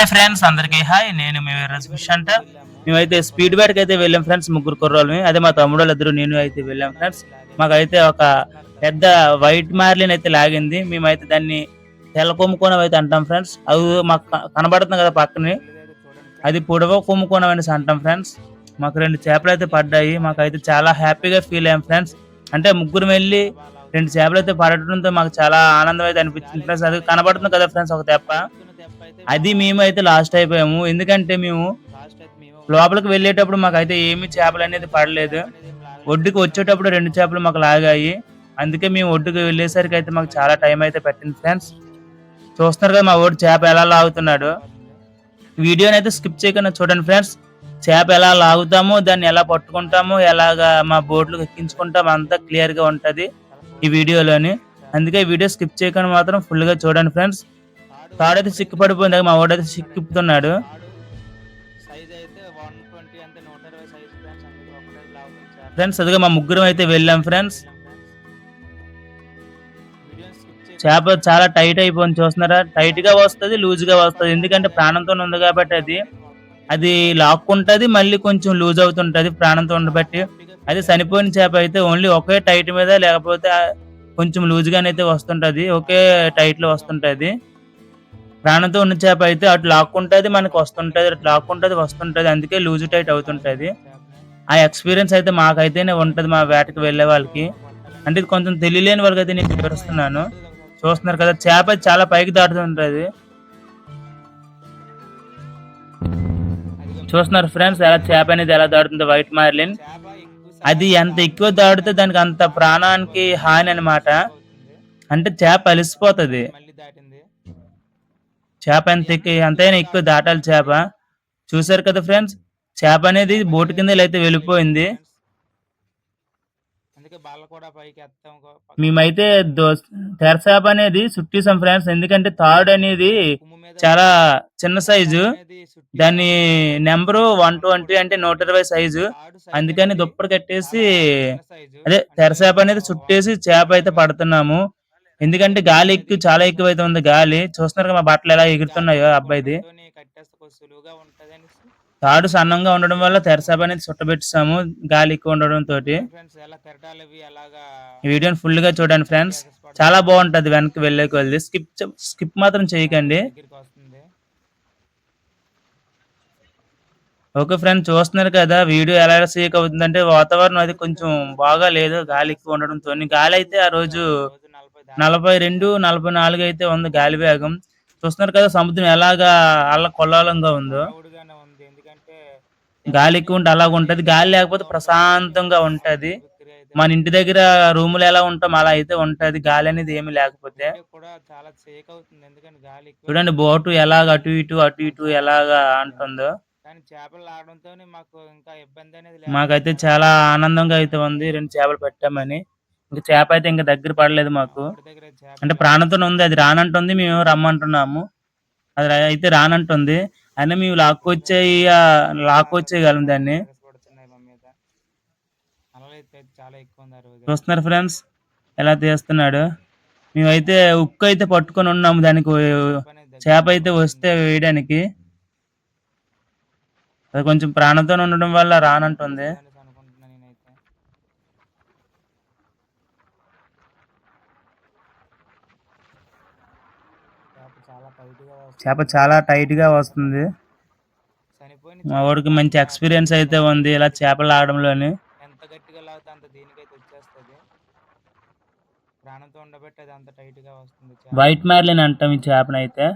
Hi friends అందరికీ hi. నేను మీ రజఫిష్ అంట మేమైతే స్పీడ్ బ్యాట్ అయితే వెళ్ళాం ఫ్రెండ్స్ ముగ్గురు కుర్రోళ్ళు అదే మా తమ్ముడు వాళ్ళు ఇద్దరు నేను అయితే వెళ్ళాం ఫ్రెండ్స్. మాకైతే ఒక పెద్ద వైట్ మార్లిన్ అయితే లాగింది. మేమైతే దాన్ని తెల్ల కొమ్ముకోనం అయితే అంటాం ఫ్రెండ్స్. అది మాకు కనబడుతుంది కదా పక్కనే. అది పొడవ కొమ్ముకోనం అనేసి అంటాం ఫ్రెండ్స్. మాకు రెండు చేపలు అయితే పడ్డాయి. మాకైతే చాలా హ్యాపీగా ఫీల్ అయ్యాం ఫ్రెండ్స్. అంటే ముగ్గురు వెళ్ళి రెండు చేపలు అయితే పడటంతో మాకు చాలా ఆనందం అయితే అనిపించింది. ఫ్రెండ్స్ అది కనబడుతుంది కదా ఫ్రెండ్స్ ఒక తెప్ప. అది మేము అయితే లాస్ట్ అయిపోయాము. ఎందుకంటే మేము లోపలికి వెళ్ళేటప్పుడు మాకైతే ఏమి చేపలు అనేది పడలేదు. ఒడ్డుకి వచ్చేటప్పుడు రెండు చేపలు మాకు లాగాయి. అందుకే మేము ఒడ్డుకు వెళ్ళేసరికి అయితే మాకు చాలా టైం అయితే పెట్టింది ఫ్రెండ్స్. చూస్తున్నారు కదా మా ఓడి చేప ఎలా లాగుతున్నాడు. వీడియోని అయితే స్కిప్ చేయకుండా చూడండి ఫ్రెండ్స్. చేప ఎలా లాగుతామో దాన్ని ఎలా పట్టుకుంటామో ఎలాగా మా బోట్లు ఎక్కించుకుంటాం అంతా క్లియర్గా ఉంటది. ఈ వీడియోలోని. అందుకే ఈ వీడియో స్కిప్ చేయకుండా మాత్రం ఫుల్గా చూడండి ఫ్రెండ్స్. తాడైతే సిక్కుపడిపోయింది మా వాడైతే సిక్కిపుతున్నాడు అయితే ఫ్రెండ్స్ అదిగా మా ముగ్గురం అయితే వెళ్ళాం ఫ్రెండ్స్. చేప చాలా టైట్ అయిపోయింది చూస్తున్నారా? టైట్గా వస్తుంది లూజ్గా వస్తుంది. ఎందుకంటే ప్రాణంతో ఉంది కాబట్టి అది. అది లాక్కుంటది మళ్ళీ కొంచెం లూజ్ అవుతుంటది ప్రాణంతో ఉండబట్టి. అయితే చనిపోయిన చేప అయితే ఓన్లీ ఒకే టైట్ మీద లేకపోతే కొంచెం లూజ్గానే అయితే వస్తుంటుంది ఒకే టైట్లో వస్తుంటుంది. ప్రాణంతో ఉన్న చేప అయితే అటు లాక్కుంటుంది మనకు వస్తుంటుంది అటు లాక్కుంటుంది వస్తుంటుంది అందుకే లూజ్ టైట్ అవుతుంటుంది. ఆ ఎక్స్పీరియన్స్ అయితే మాకైతేనే ఉంటుంది మా వేటకి వెళ్ళే వాళ్ళకి. అంటే ఇది కొంచెం తెలియలేని వాళ్ళకి అయితే నేను వివరిస్తున్నాను. చూస్తున్నారు కదా చేప అయితే చాలా పైకి దాటుతుంటుంది. చూస్తున్నారు ఫ్రెండ్స్ ఎలా చేప అనేది ఎలా దాడుతుంది వైట్ మార్లిన్ అది ఎంత ఎక్కువ దాడితే దానికి అంత ప్రాణానికి హాని అన్నమాట. అంటే చేప అలిసిపోతుంది. చేప ఎంత ఎక్కువ అంతైనా ఎక్కువ దాటాలి చేప. చూసారు కదా ఫ్రెండ్స్? చేప అనేది బోటు కింద అయితే వెళ్ళిపోయింది అందుకే బాల్ కూడా పైకి ఎత్తాం కో- మేమైతే దో తెరచేప అనేది చుట్టేసాం ఫ్రెండ్స్ ఎందుకంటే తాడు అనేది చాలా చిన్న సైజు దాని నెంబరు వన్ ట్వంటీ అంటే నూట ఇరవై సైజు అందుకని దుప్పటి కట్టేసి. అదే అంటే తెరచేప అనేది చుట్టేసి చేప అయితే పడుతున్నాము. ఎందుకంటే గాలి ఎక్కువ చాలా ఎక్కువ అయితే ఉంది గాలి. చూస్తున్నారు కదా మా బట్టలు ఎలా ఎగురుతున్నాయో అబ్బాయిది. తాడు సన్నంగా ఉండడం వల్ల తెరచేప అనేది చుట్టబెట్టాము గాలి ఎక్కువ ఉండడం తోటి. వీడియోని ఫుల్గా చూడండి ఫ్రెండ్స్ చాలా బాగుంటది వెనక్కి వెళ్ళే కొద్ది స్కిప్ స్కిప్ మాత్రం చేయకండి. ఓకే ఫ్రెండ్స్ చూస్తున్నారు కదా వీడియో ఎలా సీక్ అవుతుందంటే వాతావరణం అది కొంచెం బాగా లేదు గాలి ఎక్కువ ఉండడంతో గాలి అయితే ఆ రోజు నలభై రెండు నలభై నాలుగు అయితే ఉంది గాలి వేగం. చూస్తున్నారు కదా సముద్రం ఎలాగా అల్ల కొల్లాలంగా ఉందో. గాలి ఎక్కువ ఉంటే అలాగ ఉంటది గాలి లేకపోతే ప్రశాంతంగా ఉంటది. మన ఇంటి దగ్గర రూములు ఎలా ఉంటాం అలా అయితే ఉంటది. గాలి అనేది ఏమి లేకపోతే. చూడండి బోటు ఎలాగ అటు ఇటు అటు ఇటు ఎలాగా అంటుందో. కానీ చేపలు ఆడడంతో మాకు ఇంకా ఇబ్బంది అనేది మాకైతే చాలా ఆనందంగా అయితే ఉంది. రెండు చేపలు పెట్టామని. ఇంకా చేప అయితే ఇంకా దగ్గర పడలేదు మాకు. అంటే ప్రాణంతో ఉంది. అది రానంటుంది. మేము రమ్మంటున్నాము. అది అయితే రానంటుంది. అయినా మేము లాక్కొచ్చేయి లాక్కొచ్చేయగలం దాన్ని. చూస్తున్నారు ఫ్రెండ్స్ ఎలా తీస్తున్నాడు. మేమైతే ఉక్కు అయితే పట్టుకొని ఉన్నాము దానికి చేప అయితే వస్తే వేయడానికి. అది కొంచెం ప్రాణంతో ఉండడం వల్ల రానంటుంది అనేసి అనుకుంటున్నా నేనైతే చేప చాలా టైట్గా వస్తుంది. మా వాడికి మంచి ఎక్స్పీరియన్స్ అయితే ఉంది ఇలా చేపలు ఆడడంలోని ఎంత గట్టిగా లాగితే అంత దీనికైతే వచ్చేస్తుంది. ప్రాణంతో ఉండబట్టి అది అంత టైట్గా వస్తుంది. వైట్ మార్లిన్ అంటాం ఈ చేపనైతే.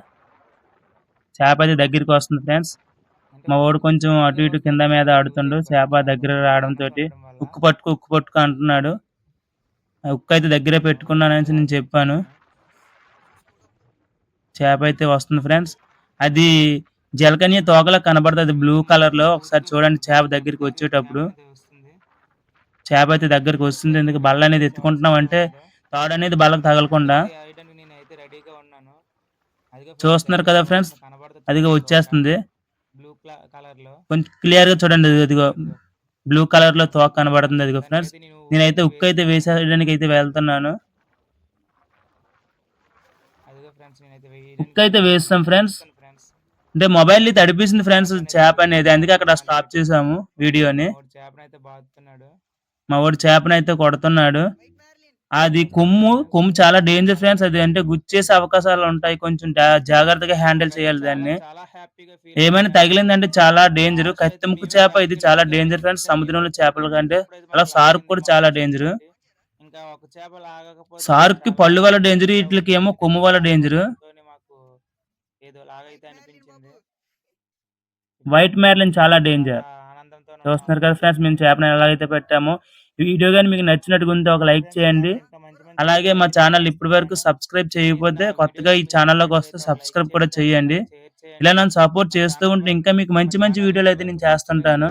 చేప అయితే దగ్గరికి వస్తుంది ఫ్రెండ్స్. మా వాడు కొంచెం అటు ఇటు కింద మీద ఆడుతుండు. చేప దగ్గర రావడం తోటి. ఉండడం వల్ల ఉక్కు పట్టుకు ఉక్కు పట్టుకు అంటున్నాడు. ఆ ఉక్కు అయితే దగ్గరే పెట్టుకున్నాను అనేసి నేను చెప్పాను. చేప అయితే వస్తుంది ఫ్రెండ్స్. అది జలకన్య తోకలా కనబడుతుంది బ్లూ కలర్లో ఒకసారి చూడండి చేప దగ్గరికి వచ్చేటప్పుడు. చేప అయితే దగ్గరికి వస్తుంది. ఎందుకు? బల్ల అనేది ఎత్తుకుంటున్నాం అంటే తాడు అనేది బల్లకు తగలకుండా. ఉన్నాను చూస్తున్నారు కదా ఫ్రెండ్స్? అదిగో వచ్చేస్తుంది. కొంచెం క్లియర్గా చూడండి. అది- అదిగో బ్లూ కలర్లో తోక కనబడుతుంది. అదిగో ఫ్రెండ్స్. నేనైతే ఉక్కు అయితే వేసేయడానికి అయితే వెళ్తున్నాను. ఉక్కు అయితే వేస్తాం ఫ్రెండ్స్. అంటే మొబైల్ తడిపిస్తుంది ఫ్రెండ్స్ చేప అనేది అందుకే అక్కడ స్టాప్ చేసాము వీడియోని. మా వాడు చేపనైతే కొడుతున్నాడు. అది కొమ్ము కొమ్ము చాలా డేంజర్ ఫ్రెండ్స్ అది. అంటే గుచ్చేసే అవకాశాలు ఉంటాయి. కొంచెం జాగ్రత్తగా హ్యాండిల్ చేయాలి దాన్ని. ఏమైనా తగిలిందంటే చాలా డేంజర్ కత్తి ముక్కు చేప ఇది చాలా డేంజర్ ఫ్రెండ్స్ సముద్రంలో చేపల కంటే అలా సార్క్ కూడా చాలా డేంజర్ ఇంకా ఒక చేప లాగకపోతే సార్క్కి చాలా పళ్ళు వల్ల డేంజర్ వీటికి ఏమో కొమ్ము వల్ల డేంజర్ వైట్ మ్యార్లిన్ చాలా డేంజర్. చూస్తున్నారు కదా ఫ్రెండ్స్ మేము చేపను ఎలాగైతే పెట్టామో ఈ వీడియో కానీ మీకు నచ్చినట్టుగా ఉంటే ఒక లైక్ చేయండి. అలాగే మా ఛానల్ ఇప్పటి వరకు సబ్స్క్రైబ్ చేయకపోతే కొత్తగా ఈ ఛానల్లోకి వస్తే సబ్స్క్రైబ్ కూడా చేయండి. ఇలా నన్ను సపోర్ట్ చేస్తూ ఉంటే ఇంకా మీకు మంచి మంచి వీడియోలు అయితే నేను చేస్తుంటాను.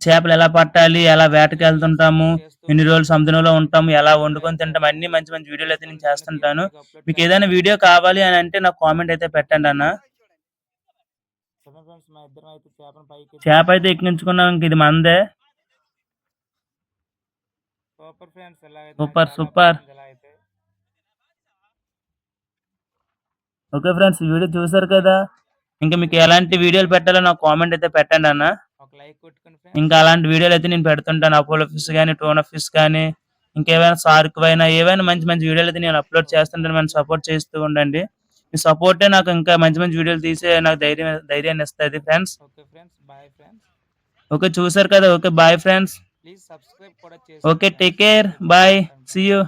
చేపలు ఎలా పట్టాలి ఎలా వేటకి వెళ్తుంటాము ఎన్ని రోజులు సముద్రంలో ఉంటాము ఎలా వండుకొని తింటాం అన్ని మంచి మంచి వీడియోలు అయితే నేను చేస్తుంటాను మీకు ఏదైనా వీడియో కావాలి అని అంటే నాకు కామెంట్ అయితే పెట్టండి అన్న చేప అయితే ఎక్కించుకున్నాం ఇంక ఇది మందే సూపర్ సూపర్, సూపర్. బాగుంది ఎలా అయితే ఓకే ఫ్రెండ్స్ ఈ వీడియో చూసారు కదా? ఇంకా మీకు ఎలాంటి వీడియోలు పెట్టాలో నాకు కామెంట్ అయితే పెట్టండి అన్న. ఒక లైక్ కొట్టుకుని ఫ్రెండ్స్. ఇంకా అలాంటి వీడియోలు అయితే నేను పెడుతుంటాను. అపోలో ఫిష్ కానీ టోన్ ఫిష్ కానీ ఇంకేమైనా సార్క్ అయినా ఏవైనా మంచి మంచి వీడియోలు అయితే నేను అప్లోడ్ చేస్తుంటాను. మనం సపోర్ట్ చేస్తూ ఉండండి. మీ సపోర్టే నాకు ఇంకా మంచి మంచి వీడియోలు తీసే నాకు ధైర్యం ధైర్యాన్ని ఇస్తుంది friends. Okay friends bye friends. Okay చూసారు కదా? Okay bye friends. Please subscribe కూడా okay take care bye see you